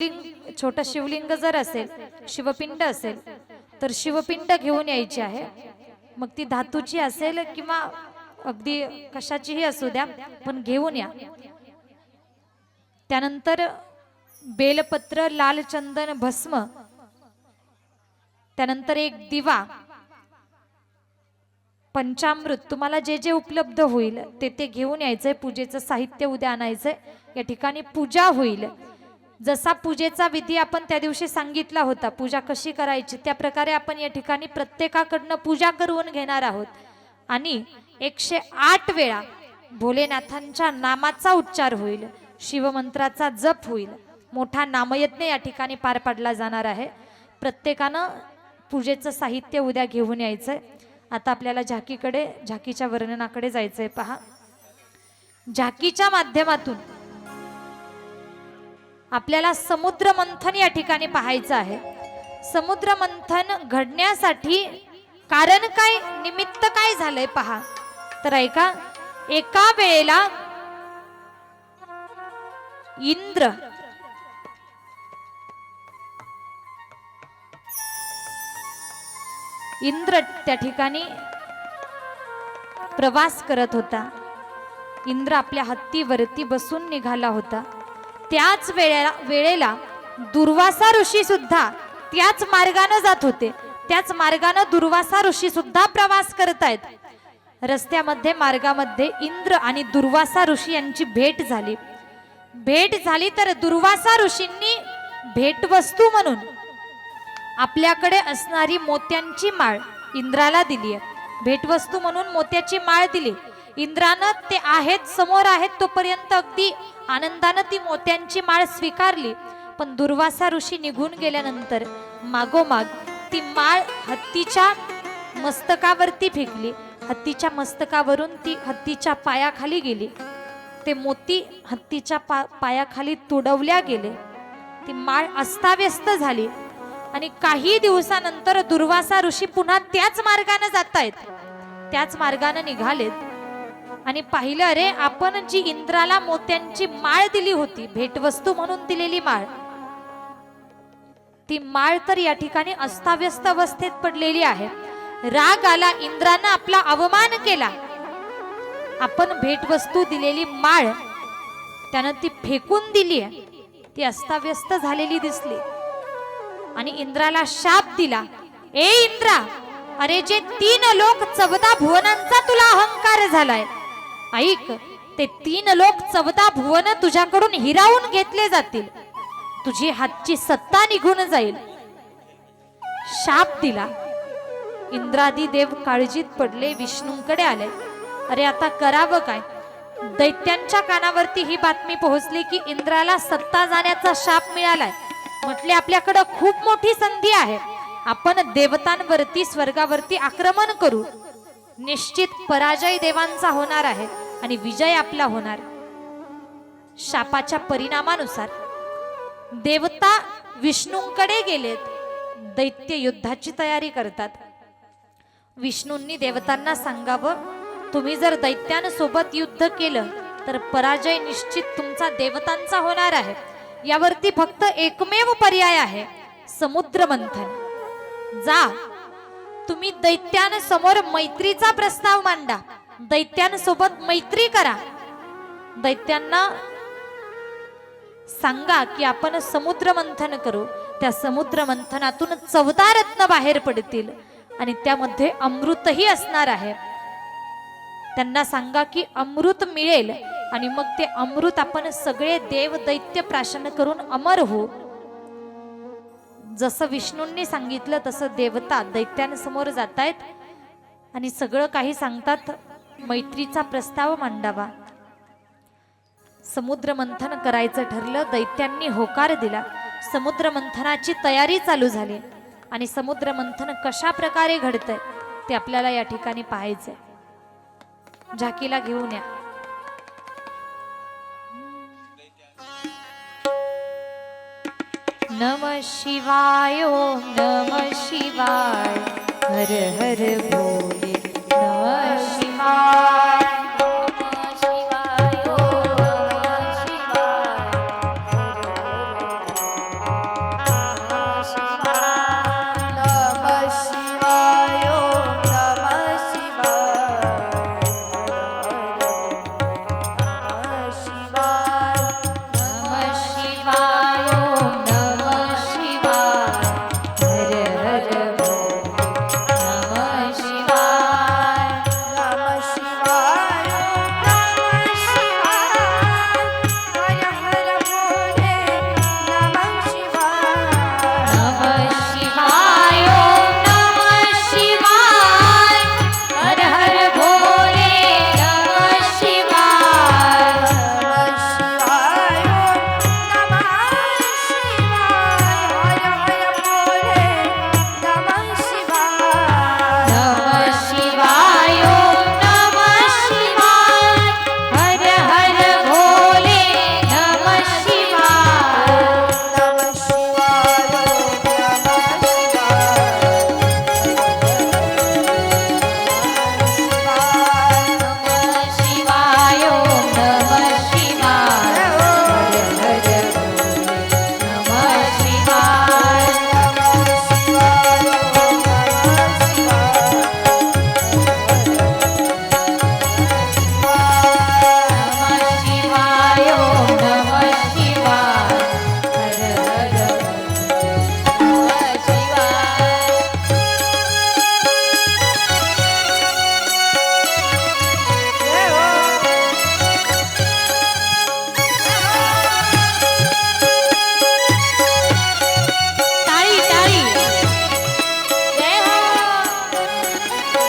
लिंग छोटं शिवलिंग जर असेल शिवपिंड असेल तर शिवपिंड घेऊन यायची आहे. मग ती धातूची असेल किंवा अगदी कशाचीही असू द्या पण घेऊन या. त्यानंतर बेलपत्र लाल चंदन भस्म. त्यानंतर एक दिवा. पंचामृत. तुम्हाला जे जे उपलब्ध होईल ते ते घेऊन यायचंय. पूजेचं साहित्य उद्या आणायचंय. या ठिकाणी पूजा होईल. जसा पूजेचा विधी आपण त्या दिवशी सांगितला होता पूजा कशी करायची त्या प्रकारे आपण या ठिकाणी प्रत्येकाकडनं पूजा करून घेणार आहोत. आणि एकशे आठ वेळा भोलेनाथांच्या नामाचा उच्चार होईल शिवमंत्राचा जप होईल. मोठा नामयज्ञ या ठिकाणी पार पाडला जाणार आहे. प्रत्येकानं पूजेचं साहित्य उद्या घेऊन यायचंय. आता आपल्याला झाकीकडे झाकीच्या वर्णनाकडे जायचंय पहा. झाकीच्या माध्यमातून आपल्याला समुद्र मंथन या ठिकाणी पाहायचं आहे. समुद्र मंथन घडण्यासाठी कारण काय निमित्त काय झालंय पहा. तर ऐका एका वेळेला इंद्र इंद्र त्या ठिकाणी प्रवास करत होता. इंद्र आपल्या हत्तीवरती बसून निघाला होता. त्याच वेळेला वेळेला दुर्वासा ऋषी सुद्धा त्याच मार्गाने जात होते. त्याच मार्गाने दुर्वासा ऋषी सुद्धा प्रवास आहेत. रस्त्यामध्ये मार्गामध्ये इंद्र आणि दुर्वासा ऋषी यांची भेट झाली. भेट झाली तर दुर्वासा ऋषींनी भेटवस्तू म्हणून आपल्याकडे असणारी मोत्यांची माळ इंद्राला दिली आहे. भेटवस्तू म्हणून मोत्याची माळ दिली. इंद्रानं ते आहेत समोर आहेत तोपर्यंत अगदी आनंदानं ती मोत्यांची माळ स्वीकारली. पण दुर्वासा ऋषी निघून गेल्यानंतर मागोमाग ती माळ हत्तीच्या मस्तकावरती फेकली. हत्तीच्या मस्तकावरून ती हत्तीच्या पायाखाली गेली. ते मोती हत्तीच्या पा पायाखाली तुडवल्या गेले. ती माळ अस्ताव्यस्त झाली. आणि काही दिवसानंतर दुर्वासा ऋषी पुन्हा त्याच मार्गाने जात आहेत त्याच मार्गाने निघालेत. आणि पाहिलं अरे आपण जी इंद्राला मोत्यांची माळ दिली होती भेटवस्तू म्हणून दिलेली माळ ती माळ तर या ठिकाणी अस्ताव्यस्त अवस्थेत पडलेली आहे. राग आला इंद्रानं आपला अवमान केला. आपण भेटवस्तू दिलेली माळ त्यानं ती फेकून दिली ती अस्ताव्यस्त झालेली दिसली. आणि इंद्राला शाप दिला ए इंद्रा अरे जे तीन लोक चौदा भुवनांचा तुला अहंकार झालाय ऐक ते तीन लोक चौदा भुवन तुझ्याकडून हिरावून घेतले जातील. तुझी हातची सत्ता निघून जाईल. शाप दिला. इंद्रादी देव काळजीत पडले विष्णूंकडे आले. अरे आता करावं काय? दैत्यांच्या कानावरती ही बातमी पोहोचली की इंद्राला सत्ता जाण्याचा शाप मिळालाय. म्हटले आपल्याकडं खूप मोठी संधी आहे. आपण देवतांवरती स्वर्गावरती आक्रमण करू. निश्चित पराजय देवांचा होणार आहे आणि विजय आपला होणार. शापाच्या परिणामानुसार देवता विष्णूंकडे गेलेत दैत्य युद्धाची तयारी करतात. विष्णूंनी देवतांना सांगावं तुम्ही जर दैत्यांसोबत युद्ध केलं तर पराजय निश्चित तुमचा देवतांचा होणार आहे. यावरती फक्त एकमेव पर्याय आहे समुद्र मंथन. जा तुम्ही दैत्यांसमोर मैत्रीचा प्रस्ताव मांडा. दैत्यांसोबत मैत्री करा. दैत्यांना सांगा की आपण समुद्र मंथन करू. त्या समुद्र मंथनातून चौदा रत्न बाहेर पडतील आणि त्यामध्ये अमृतही असणार आहे. त्यांना सांगा की अमृत मिळेल आणि मग ते अमृत आपण सगळे देव दैत्य प्राशन करून अमर होऊ. जसं विष्णूंनी सांगितलं तसं देवता दैत्यांसमोर जात आहेत आणि सगळं काही सांगतात मैत्रीचा प्रस्ताव मांडावा. समुद्र मंथन करायचं ठरलं दैत्यांनी होकार दिला. समुद्र मंथनाची तयारी चालू झाली. आणि समुद्र मंथन कशा प्रकारे घडतंय ते आपल्याला या ठिकाणी पाहायचंय. झाकीला घेऊन या. नम शिवाय ओम नम शिवाय। हर हर भोले नम शिवाय।